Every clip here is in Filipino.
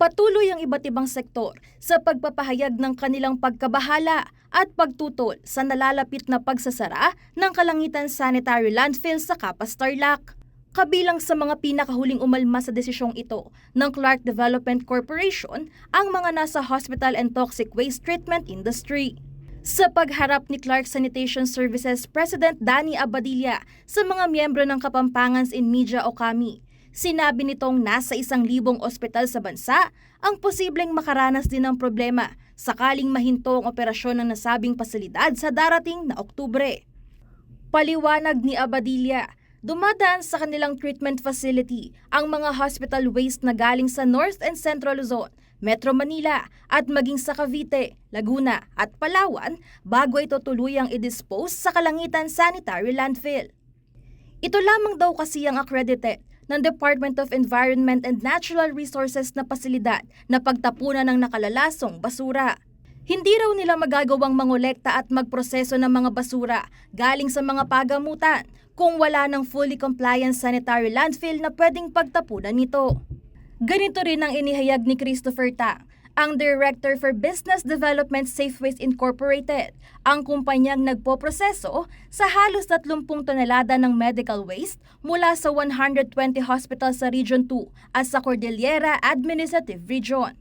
Patuloy ang iba't ibang sektor sa pagpapahayag ng kanilang pagkabahala at pagtutol sa nalalapit na pagsasara ng Kalangitan Sanitary Landfill sa Kapas Tarlac. Kabilang sa mga pinakahuling umalma sa desisyong ito ng Clark Development Corporation ang mga nasa hospital and toxic waste treatment industry. Sa pagharap ni Clark Sanitation Services President Danny Abadilla sa mga miyembro ng Kapampangans in Media o KAMI, sinabi nitong nasa isang libong ospital sa bansa ang posibleng makaranas din ng problema sakaling mahinto ang operasyon ng nasabing pasilidad sa darating na Oktubre. Paliwanag ni Abadilla, dumadaan sa kanilang treatment facility ang mga hospital waste na galing sa North and Central Luzon, Metro Manila at maging sa Cavite, Laguna at Palawan bago ito tuluyang i-dispose sa Kalangitan Sanitary Landfill. Ito lamang daw kasi ang accredited ng Department of Environment and Natural Resources na pasilidad na pagtapunan ng nakalalasong basura. Hindi raw nila magagawang mangolekta at magproseso ng mga basura galing sa mga pagamutan kung wala ng fully compliant sanitary landfill na pwedeng pagtapunan nito. Ganito rin ang inihayag ni Christopher Tang, ang Director for Business Development Safeways Incorporated, ang kumpanyang nagpoproseso sa halos 30 tonelada ng medical waste mula sa 120 hospitals sa Region 2 at sa Cordillera Administrative Region.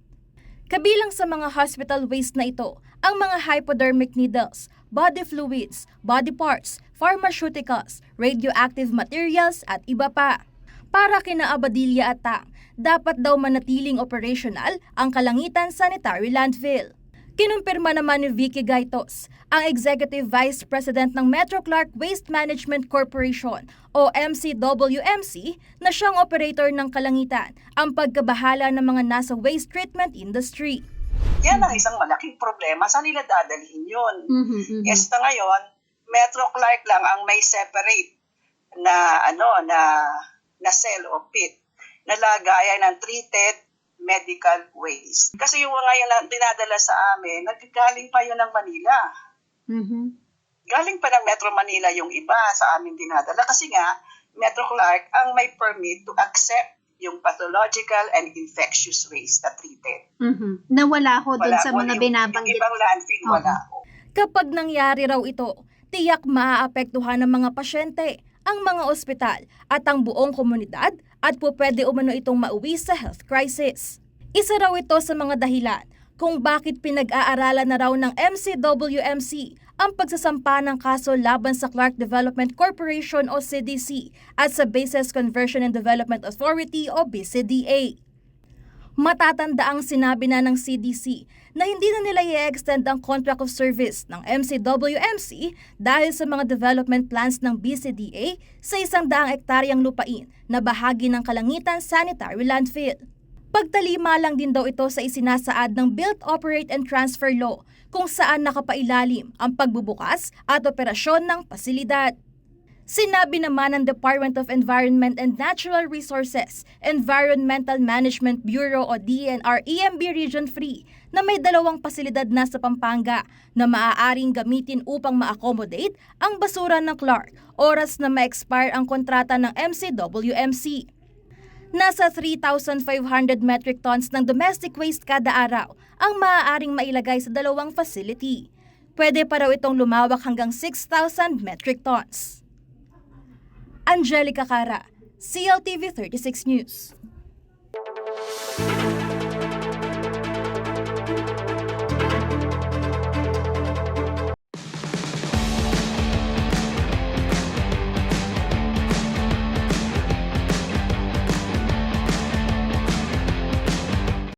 Kabilang sa mga hospital waste na ito, ang mga hypodermic needles, body fluids, body parts, pharmaceuticals, radioactive materials at iba pa. Para kina Abadilla at Tang, dapat daw manatiling operational ang Kalangitan Sanitary Landfill. Kinumpirma naman ni Vicky Gaitos, ang Executive Vice President ng Metro Clark Waste Management Corporation o MCWMC na siyang operator ng Kalangitan ang pagkabahala ng mga nasa waste treatment industry. Yan ang isang malaking problema. Saan nila dadalhin yun? Mhm, mhm. Yes, na ngayon, Metro Clark lang ang may separate na ano na na cell o pit na lagayan ng treated medical waste. Kasi yung mga na dinadala sa amin, naggaling pa yun ng Manila. Mhm. Galing pa ng Metro Manila yung iba sa amin dinadala. Kasi nga, Metro Clark ang may permit to accept yung pathological and infectious waste na treated. Mhm. Nawala ho Wala, sa mga yung- binabanggit. Yung ibang landfill, Oo. wala. Kapag nangyari raw ito, tiyak maaapektuhan ng mga pasyente, ang mga ospital at ang buong komunidad at po umano itong mauwi sa health crisis. Isa raw ito sa mga dahilan kung bakit pinag-aaralan na raw ng MCWMC ang pagsasampa ng kaso laban sa Clark Development Corporation o CDC at sa Bases Conversion and Development Authority o BCDA. Matatanda ang sinabi na ng CDC na hindi na nila i-extend ang contract of service ng MCWMC dahil sa mga development plans ng BCDA sa isang daang ektaryang lupain na bahagi ng Kalangitan Sanitary Landfill. Pagtalima lang din daw ito sa isinasaad ng Build, Operate and Transfer Law kung saan nakapailalim ang pagbubukas at operasyon ng pasilidad. Sinabi naman ng Department of Environment and Natural Resources, Environmental Management Bureau o DNR EMB Region 3 na may dalawang pasilidad na sa Pampanga na maaaring gamitin upang ma-accommodate ang basura ng Clark oras na ma-expire ang kontrata ng MCWMC. Nasa 3,500 metric tons ng domestic waste kada araw ang maaaring mailagay sa dalawang facility. Pwede pa raw itong lumawak hanggang 6,000 metric tons. Angelica Cara, CLTV 36 News.